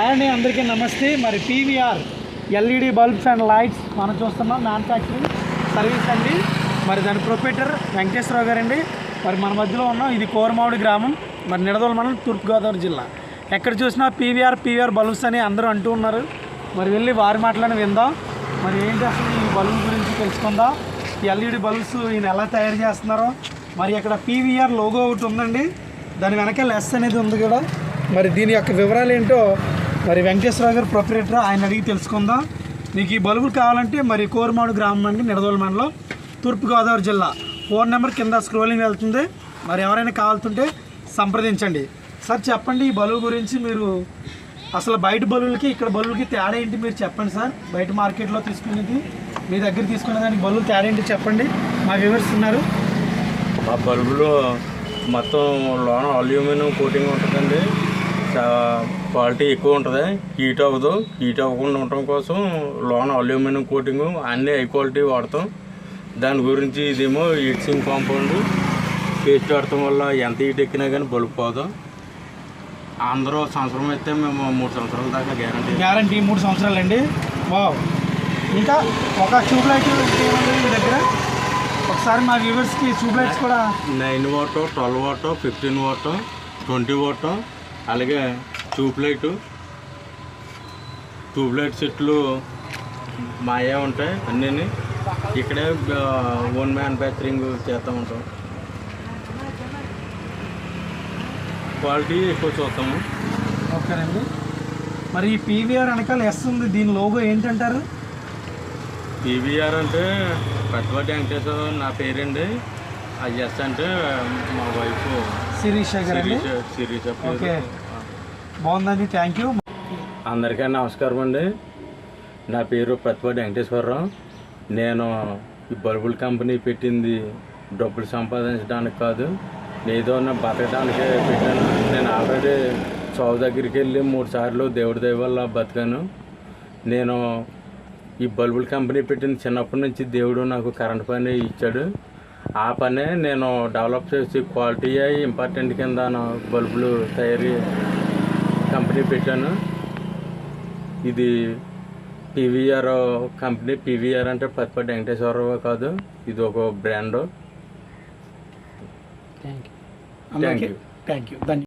Hi అండి అందరికీ నమస్తే. మరి PVR LED bulbs and lights మనం చూస్తున్నాం మ్యానుఫ్యాక్చరింగ్ సర్వీస్ అండి. మరి దాని ప్రొపరేటర్ వెంకటేశ్వరరావు గారండి. మరి మన మధ్యలో ఉన్నాం ఇది కోరమావుడి గ్రామం మరి నిడదోల మండలం తూర్పుగోదావరి జిల్లా. ఎక్కడ చూసినా పీవీఆర్ పీవీఆర్ బల్బ్స్ అని అందరూ అంటూ ఉన్నారు. మరి వెళ్ళి వారి మాటలను విందాం. మరి ఏంటి అసలు ఈ బల్బ్ గురించి తెలుసుకుందాం. ఎల్ఈడి బల్బ్స్ ఈయన ఎలా తయారు చేస్తున్నారో. మరి అక్కడ పీవీఆర్ లోగో ఒకటి ఉందండి. దాని వెనక లెస్ అనేది ఉంది కూడా మరి దీని యొక్క వివరాలు ఏంటో మరి వెంకటేశ్వరరావు గారు ప్రొపరేటర్ ఆయన అడిగి తెలుసుకుందాం. మీకు ఈ బల్బులు కావాలంటే మరి కోరమాడు గ్రామం అండి నిడదోల మండలం తూర్పుగోదావరి జిల్లా. ఫోన్ నెంబర్ కింద స్క్రోలింగ్ వెళ్తుంది. మరి ఎవరైనా కావాలంటే సంప్రదించండి. సార్ చెప్పండి ఈ బల్బు గురించి మీరు అసలు బయట బల్బులకి ఇక్కడ బల్బులకి తేడా ఏంటి మీరు చెప్పండి సార్. బయట మార్కెట్లో తీసుకునేది మీ దగ్గర తీసుకునే దానికి బల్బులు తేడా ఏంటి చెప్పండి. మా వ్యూవర్స్ ఉన్నారు. ఆ బల్బులో మొత్తం లోన అల్యూమినియం కోటింగ్ ఉంటుందండి. క్వాలిటీ ఎక్కువ ఉంటుంది. హీట్ అవ్వదు. హీట్ అవ్వకుండా ఉండటం కోసం లోన అల్యూమినియం కోటింగ్ అన్నీ హై క్వాలిటీ వాడతాం. దాని గురించి ఇదేమో హీట్సింగ్ కాంపౌండ్ పేస్ట్ వాడటం వల్ల ఎంత హీట్ ఎక్కినా కానీ బల్బు పోదు. అందరూ సంవత్సరం అయితే మేము మూడు సంవత్సరాల దాకా గ్యారంటీ గ్యారంటీ మూడు సంవత్సరాలండి. వావ్. ఇంకా ఒక ట్యూబ్ లైట్ దగ్గర? ఒకసారి మా వ్యూవర్స్కి ట్యూబ్ లైట్స్ కూడా nine watt twelve watt fifteen watt twenty watt అలాగే ట్యూబ్ లైట్ ట్యూబ్ లైట్ సెట్లు మాయే ఉంటాయి అన్నీ ఇక్కడే ఓన్ మ్యానుఫ్యాక్చరింగ్ చేస్తూ ఉంటాం. క్వాలిటీ ఎక్కువ చూస్తాము. ఓకేనండి. మరి ఈ పీవీఆర్ వెనకాల ఎస్ ఉంది దీని లోగో ఏంటంటారు? పీవీఆర్ అంటే పెద్దపాటి వెంకటేశ్వర నా పేరండి. ఆ ఎస్ అంటే మా వైఫ్. శిరీష గారు శిరీష ఓకే. బాగుందండి థ్యాంక్ యూ అందరికీ నమస్కారం అండి. నా పేరు ప్రతిపాటి వెంకటేశ్వరరావు. నేను ఈ బల్బుల్ కంపెనీ పెట్టింది డబ్బులు సంపాదించడానికి కాదు. ఏదో నా బతకడానికి పెట్టాను. నేను ఆల్రెడీ చౌ దగ్గరికి వెళ్ళి మూడు సార్లు దేవుడి దయ వల్ల బతికాను. నేను ఈ బల్బుల్ కంపెనీ పెట్టిన చిన్నప్పటి నుంచి దేవుడు నాకు కరెంట్ పని ఇచ్చాడు. ఆ పనే నేను డెవలప్ చేసి క్వాలిటీ ఇంపార్టెంట్ కింద బల్బులు తయారీ కంపెనీ పెట్టాను. ఇది పీవీఆర్ కంపెనీ పీవీఆర్ అంటే పత్తిపట్టి వెంకటేశ్వరరావు కాదు ఇది ఒక బ్రాండ్ థ్యాంక్ యూ అందరికీ you. Thank you